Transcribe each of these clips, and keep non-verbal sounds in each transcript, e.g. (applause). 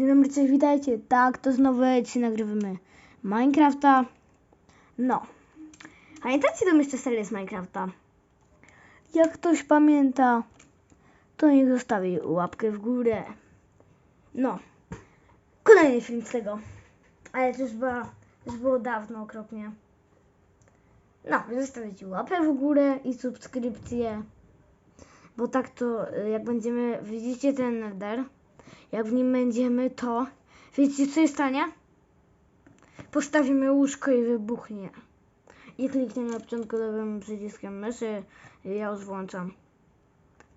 Dobry, cześć, witajcie. Tak, to znowu dzisiaj nagrywamy Minecrafta. No. Pamiętacie tą jeszcze serię z Minecrafta? Jak ktoś pamięta, to niech zostawi łapkę w górę. No. Kolejny film z tego. Ale to już, już było dawno okropnie. No, zostawić łapę w górę i subskrypcję. Bo tak to, y, jak będziemy, widzicie ten nether? Jak w nim będziemy, to wiecie co się stanie? Postawimy łóżko i wybuchnie. I klikniemy lewym przyciskiem myszy ja już włączam.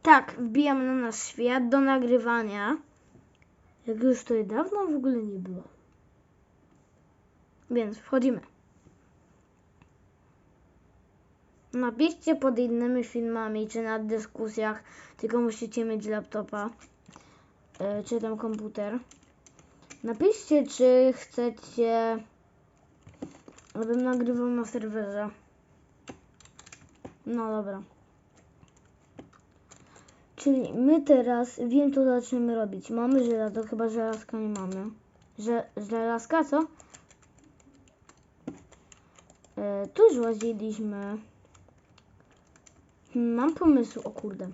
Tak, wbijamy na nasz świat do nagrywania. Jak już tutaj dawno w ogóle nie było. Więc wchodzimy. Napiszcie pod innymi filmami czy na dyskusjach, tylko musicie mieć laptopa e, czy tam komputer. Napiszcie, czy chcecie, abym nagrywał na serwerze. No dobra. Czyli my teraz wiem, co zaczniemy robić. Mamy żelazo, chyba żelazka nie mamy. Że, żelazka, co? E, tu już łaziliśmy. Hmm, Mam pomysł, o kurde.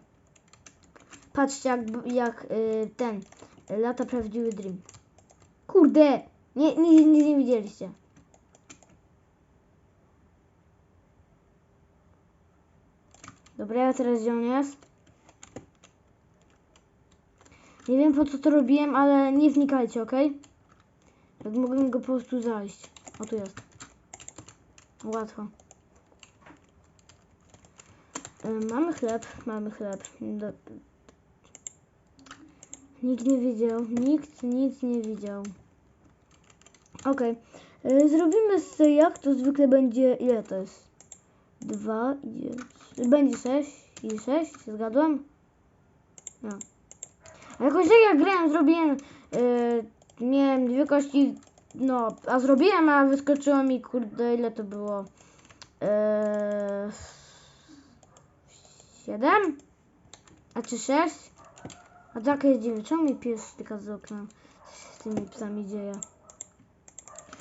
Patrzcie, jak, jak y, ten lata prawdziwy Dream. Kurde! Nie, nie, nie, nie widzieliście. Dobra, ja teraz on jest? Nie wiem po co to robiłem, ale nie wnikajcie, ok? Jak mogłem go po prostu zajść. O, tu jest. Łatwo. Y, Mamy chleb, mamy chleb. Nikt nie widział, nikt nic nie widział. Okej, Y, zrobimy sobie jak to zwykle będzie, ile to jest? Dwa, jest, będzie sześć i sześć, zgadłem? No. A jakoś tak jak grałem, zrobiłem, y, miałem dwie kości, no, a zrobiłem, a wyskoczyło mi, kurde, ile to było? Yy, Siedem? A czy sześć? A tak jest dziwne. Czemu mi pies styka z okna? Co się z tymi psami dzieje?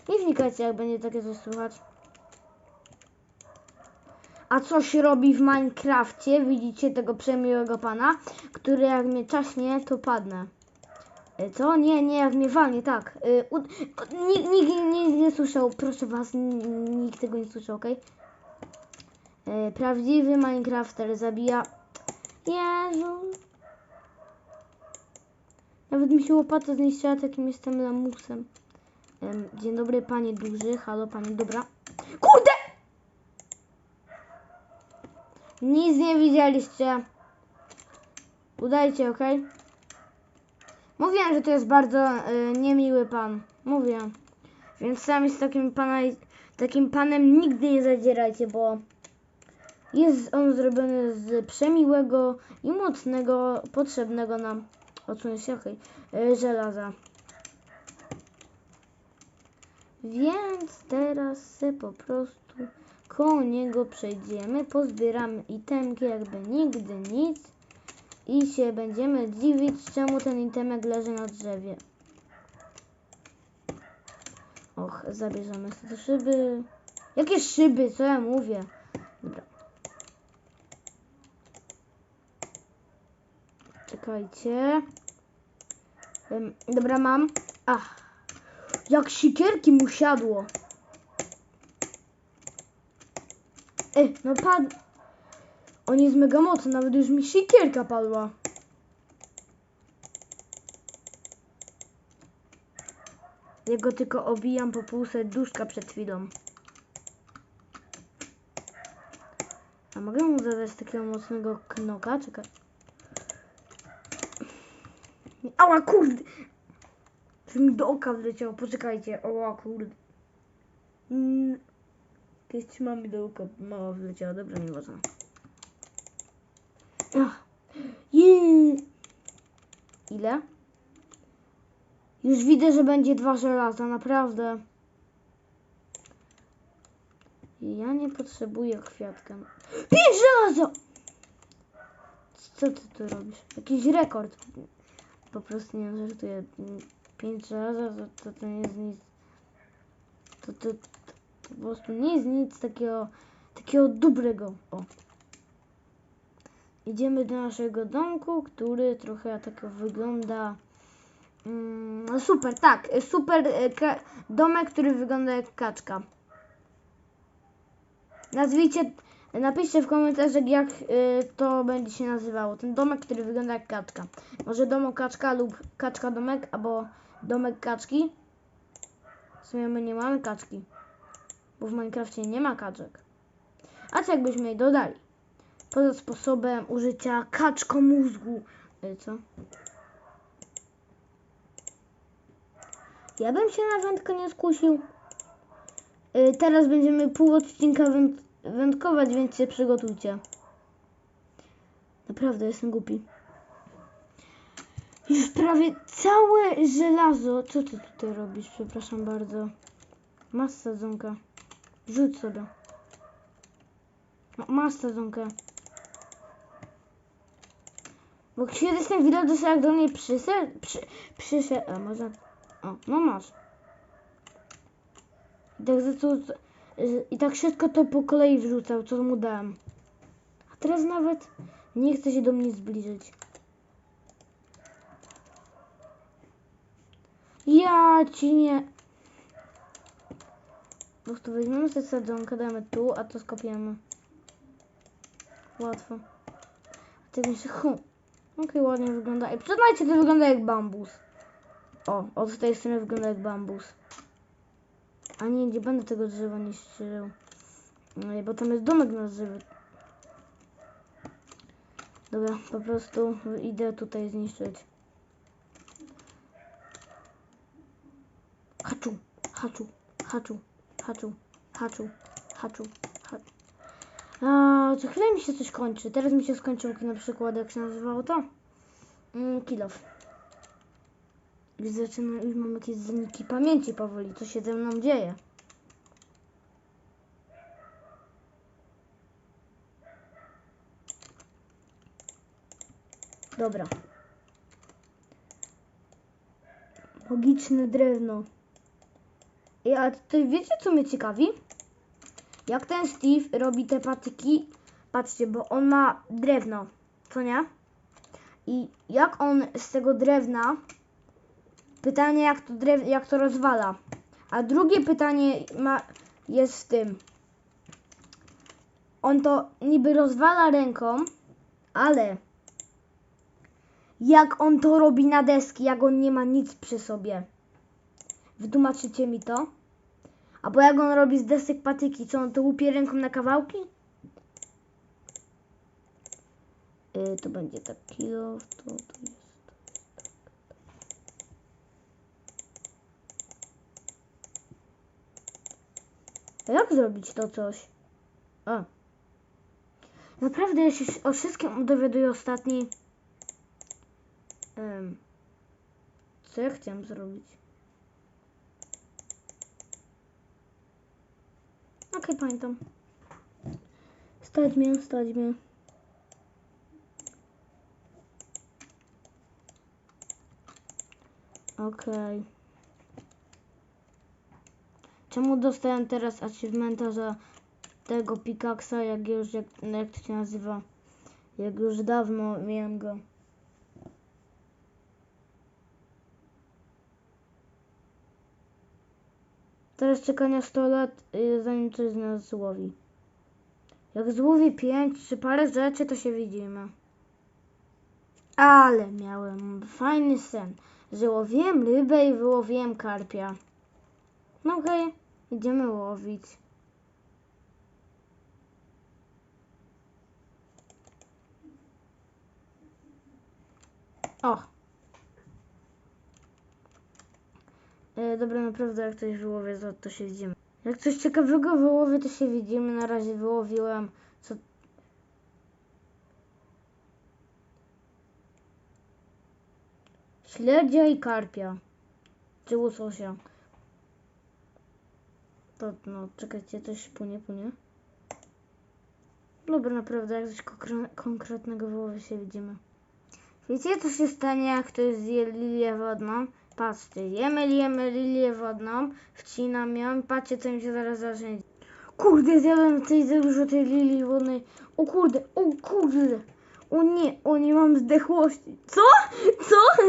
Nie wnikajcie, jak będzie takie coś słychać. A się robi w Minecrafcie? Widzicie tego przemiłego pana, który jak mnie czaśnie, to padnę. E, Co? Nie, nie, jak mnie walnie, tak. E, u- Nikt nikt nie, nie słyszał, proszę was, nikt tego nie słyszał, okej? E, Prawdziwy Minecrafter zabija. Jezu. Nawet mi się łopata zniszczyła, takim jestem lamusem. Em, Dzień dobry, panie duży. Halo, panie, dobra. Kurde! Nic nie widzieliście. Udajcie, ok? Mówiłem, że to jest bardzo y, niemiły pan. Mówiłem. Więc sami z takim, pana, takim panem nigdy nie zadzierajcie, bo jest on zrobiony z przemiłego i mocnego, potrzebnego nam odsunąć się, okej, y, żelaza. Więc teraz se po prostu koło niego przejdziemy, pozbieramy itemki jakby nigdy nic i się będziemy dziwić, czemu ten itemek leży na drzewie. Och, zabierzemy sobie szyby. Jakie szyby? Co ja mówię? Dobra. Czekajcie. Dobra, mam. Ach. Jak sikierki mu siadło. Ej, no padł. On jest mega mocny, nawet już mi sikierka padła. Jego tylko obijam po pół serduszka przed chwilą. A mogę mu zadać takiego mocnego knoka? Czekaj. Ała, kurde! Że mi do oka wleciało, poczekajcie. Ała, kurde. Mm. Jakieś mamy do oka mała wleciała, dobra, nieważne. Ach. Jej. Ile? Już widzę, że będzie dwa żelaza, naprawdę. Ja nie potrzebuję kwiatka. Pięć żelaza! Co ty tu robisz? Jakiś rekord. Po prostu nie żartuję. pięć razy, to, to, to nie jest nic. To, to, to, po prostu nie jest nic takiego, takiego dobrego. O. Idziemy do naszego domku, który trochę tak wygląda. Mm, no super, tak, super e, domek, który wygląda jak kaczka. Nazwijcie, napiszcie w komentarzach, jak y, to będzie się nazywało. Ten domek, który wygląda jak kaczka. Może domek kaczka lub kaczka domek, albo domek kaczki. W sumie my nie mamy kaczki, bo w Minecrafcie nie ma kaczek. A co jakbyśmy jej dodali? Poza sposobem użycia kaczko mózgu. Y, co? Ja bym się na wędkę nie skusił. Y, Teraz będziemy pół odcinka węd- wędkować, więc się przygotujcie. Naprawdę jestem głupi. Już prawie całe żelazo. Co ty tutaj robisz? Przepraszam bardzo. Masz sadzonkę. Rzuć sobie. No, masz sadzonkę. Bo kiedyś ten widok jak do mnie przyszedł, przy, przyszedł, a może, o, no masz. Tak, za to, I tak wszystko to po kolei wrzucał, co mu dałem. A teraz nawet nie chce się do mnie zbliżyć. Ja ci nie... Po prostu weźmiemy sobie sadzonkę, damy tu, a to skopiemy. Łatwo. A ty myślisz, hu. Okej, ładnie wygląda. I przyznajcie, to wygląda jak bambus. O, od tej strony wygląda jak bambus. A nie, nie będę tego drzewa niszczył. No, bo tam jest domek na drzewie. Dobra, po prostu idę tutaj zniszczyć. Haczu, haczu, haczu, haczu, haczu, haczu, haczu. A, co chwilę mi się coś kończy. Teraz mi się skończył na przykład, jak się nazywało to? Mm, kill off. Już zaczyna, już mam jakieś zaniki pamięci powoli, co się ze mną dzieje. Dobra. Logiczne drewno. I a tutaj wiecie co mnie ciekawi? Jak ten Steve robi te patyki? Patrzcie, bo on ma drewno, co nie? I jak on z tego drewna Pytanie, jak to, drew, jak to rozwala. A drugie pytanie ma, jest w tym. On to niby rozwala ręką, ale jak on to robi na deski, jak on nie ma nic przy sobie. Wytłumaczycie mi to? Albo jak on robi z desek patyki, co on to łupie ręką na kawałki? Yy, to będzie tak kilo, to, to jest. Jak zrobić to coś? A. Naprawdę ja się o wszystkim dowiaduję ostatni. Em, co ja chciałem zrobić? Okej, pamiętam. Stać mnie, stać mnie. Okej. Czemu dostałem teraz achievementa za tego pikaksa, jak już, jak, jak to się nazywa? Jak już dawno miałem go. Teraz czekania 100 lat, y, zanim coś z nas złowi. Jak złowi 5 czy parę rzeczy, to się widzimy. Ale miałem fajny sen, że łowiłem rybę i wyłowiłem karpia. No okej, idziemy łowić. O! E, dobra, naprawdę jak coś wyłowię, to, to się widzimy. Jak coś ciekawego wyłowię, to się widzimy. Na razie wyłowiłem co... Śledzia i karpia. Czy łososia. To, no, czekajcie, coś płynie, płynie. Dobra, naprawdę, jak coś konkre- konkretnego wyłowię, się widzimy. Wiecie, co się stanie, jak ktoś zje lilię wodną? Patrzcie, jemy, jemy lilię wodną, wcinam ją, patrzcie co mi się zaraz zacznie. Kurde, zjadłem tej za dużo tej lilii wodnej. O kurde, o kurde. O nie, o nie mam zdechłości. Co? Co?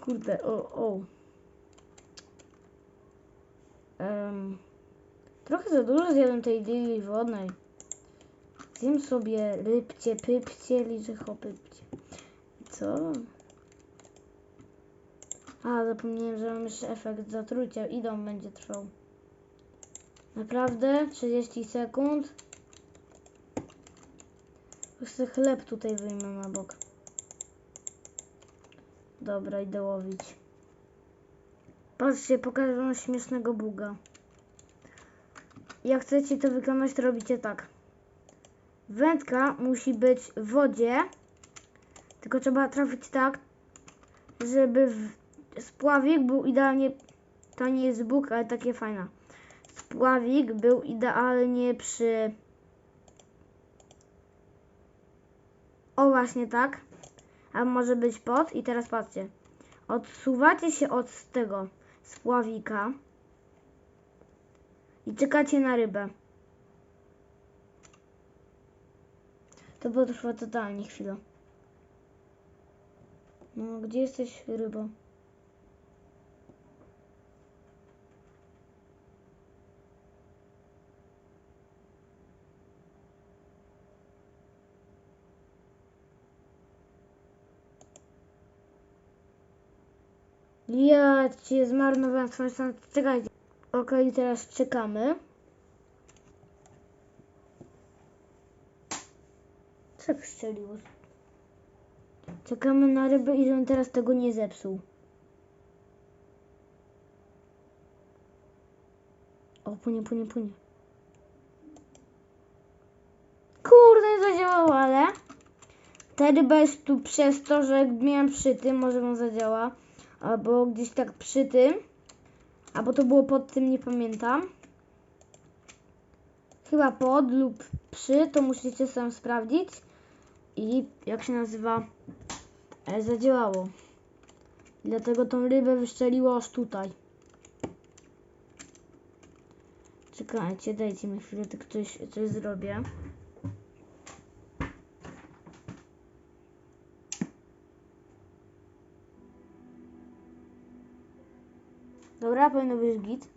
Kurde, o, o. Em, trochę za dużo zjadłem tej lilii wodnej. Zjem sobie rybcie, pypcie, liże hopypcie. Co? A, zapomniałem, że mam jeszcze efekt zatrucia. Idą będzie trwał. Naprawdę? 30 sekund? Jeszcze chleb tutaj wyjmę na bok. Dobra, idę łowić. Patrzcie, pokażę śmiesznego buga. Jak chcecie to wykonać, to robicie tak. Wędka musi być w wodzie, tylko trzeba trafić tak, żeby spławik był idealnie, to nie jest bóg, ale takie fajne. Spławik był idealnie przy, o właśnie tak, a może być pod i teraz patrzcie, odsuwacie się od tego spławika i czekacie na rybę. To potrwa totalnie chwilę. No, gdzie jesteś, rybo? Ja cię zmarnowałem swoją stronę. Czekajcie. Okej, teraz czekamy. Co pszczeliło? Czekamy na rybę i żebym teraz tego nie zepsuł. O, płynie, płynie, płynie. Kurde, nie zadziałało, ale... Ta ryba jest tu przez to, że jak miałem przy tym, może wam zadziała. Albo gdzieś tak przy tym. Albo to było pod tym, nie pamiętam. Chyba pod lub przy, to musicie sam sprawdzić. I jak się nazywa, e, zadziałało. Dlatego tą rybę wyszczeliło aż tutaj. Czekajcie, dajcie mi chwilę, tylko coś, coś zrobię. Dobra, powinno być git.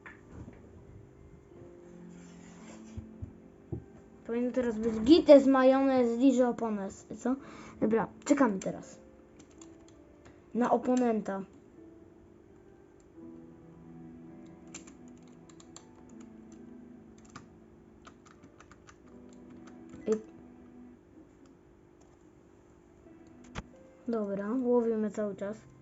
Powinno teraz być gites, majonez, liże, oponez. Co? Dobra, czekamy teraz. Na oponenta. Dobra, łowimy cały czas.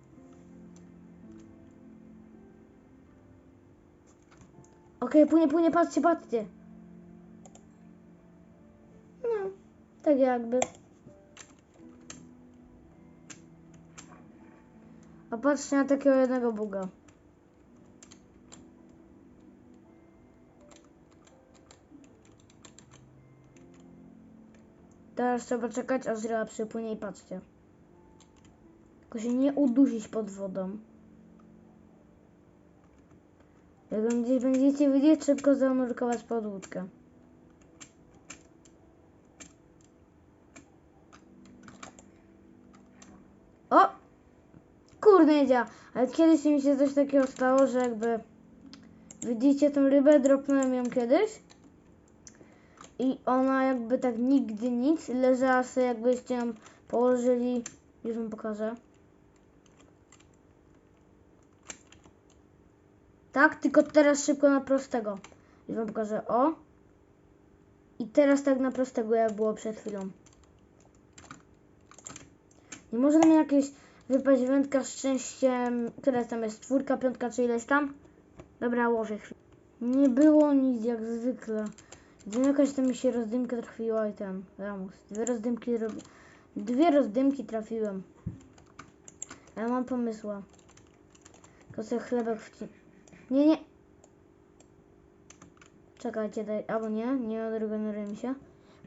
Okej, płynie, płynie, patrzcie, patrzcie. No, tak jakby. A patrzcie na takiego jednego buga. Teraz trzeba czekać, aż ryba przypłynie i patrzcie. Tylko się nie udusić pod wodą. Jak gdzieś będziecie widzieć, szybko zanurkować pod łódkę. O! Kurde, działa. Ale kiedyś mi się coś takiego stało, że jakby... Widzicie tą rybę? Dropnąłem ją kiedyś. I ona jakby tak nigdy nic leżała sobie jakbyście ją położyli. Już wam pokażę. Tak, tylko teraz szybko na prostego. I wam pokażę, o. I teraz tak na prostego, jak było przed chwilą. Nie może nam jakieś wypaść wędka szczęściem, która tam jest, czwórka, piątka czy ileś tam? Dobra, łożę chwilę. Nie było nic jak zwykle. Gdzie jakaś tam mi się rozdymka trafiła i ten, Ramus. Dwie rozdymki. Dwie rozdymki trafiłem. Ja mam pomysła. Tylko sobie chlebek wci... Nie, nie. Czekajcie, daj, albo nie, nie odregeneruje mi się.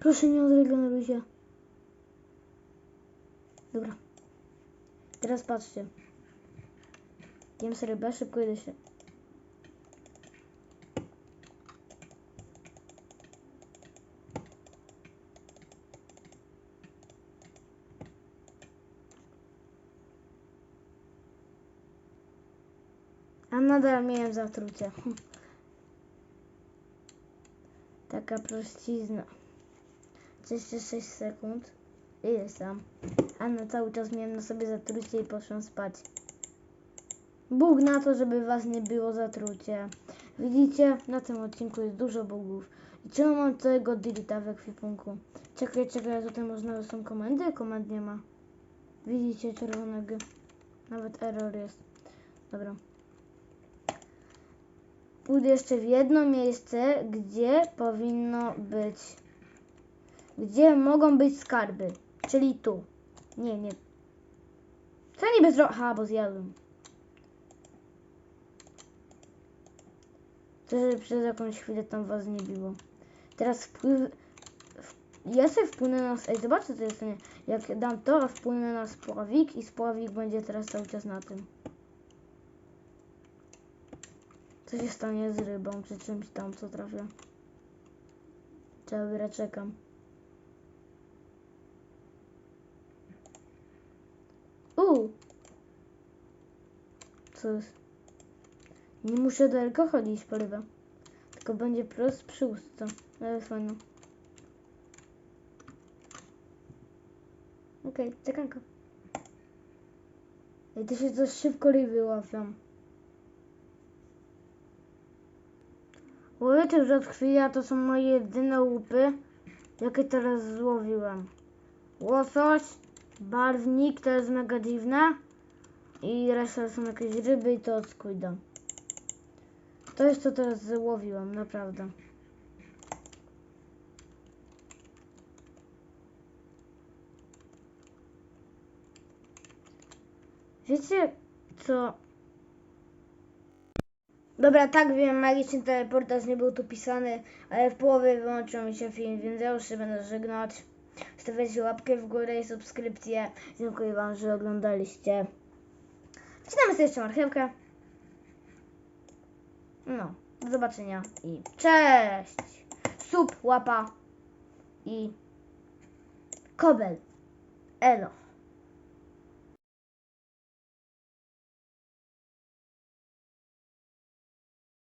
Proszę, nie odregeneruj się. Dobra. Teraz patrzcie. Jem sobie rybę, szybko idę się. A nadal miałem zatrucie. (laughs) Taka prościzna. Jeszcze 6 sekund. I jestem. A na cały czas miałem na sobie zatrucie i poszłam spać. Bóg na to, żeby was nie było zatrucie. Widzicie, na tym odcinku jest dużo bugów. I czemu mam całego delita w ekwipunku? Czekaj, czekaj, tutaj można są komendy? Komend nie ma. Widzicie czerwonego? Nawet error jest. Dobra. Pójdę jeszcze w jedno miejsce, gdzie powinno być. Gdzie mogą być skarby. Czyli tu. Nie, nie. Co niby zro... Aha, bo zjadłem. To, że przez jakąś chwilę tam was nie było. Teraz wpływ... Ja sobie wpłynę na... Ej, zobaczcie co jest nie. Jak dam to, a wpłynę na spławik i spławik będzie teraz cały czas na tym. Co się stanie z rybą, czy czymś tam, co trafia? Dobra, czekam. U! Co jest? Nie muszę do alkoholu iść po rybę. Tylko będzie prost przy ustce. Ale fajno. Okej, okay, czekanka. Ej, to się coś szybko ryby łapią. Łyty że od chwili, a to są moje jedyne łupy, jakie teraz złowiłem. Łosoś, barwnik, to jest mega dziwne. I reszta są jakieś ryby i to od. To jest co teraz złowiłem, naprawdę. Wiecie co? Dobra, tak wiem, magiczny teleportaż nie był tu pisany, ale w połowie wyłączył mi się film, więc ja już się będę żegnać. Stawiajcie łapkę w górę i subskrypcję. Dziękuję Wam, że oglądaliście. Wcinamy sobie jeszcze marchewkę. No, do zobaczenia i cześć! Sub, łapa i kobel. Elo.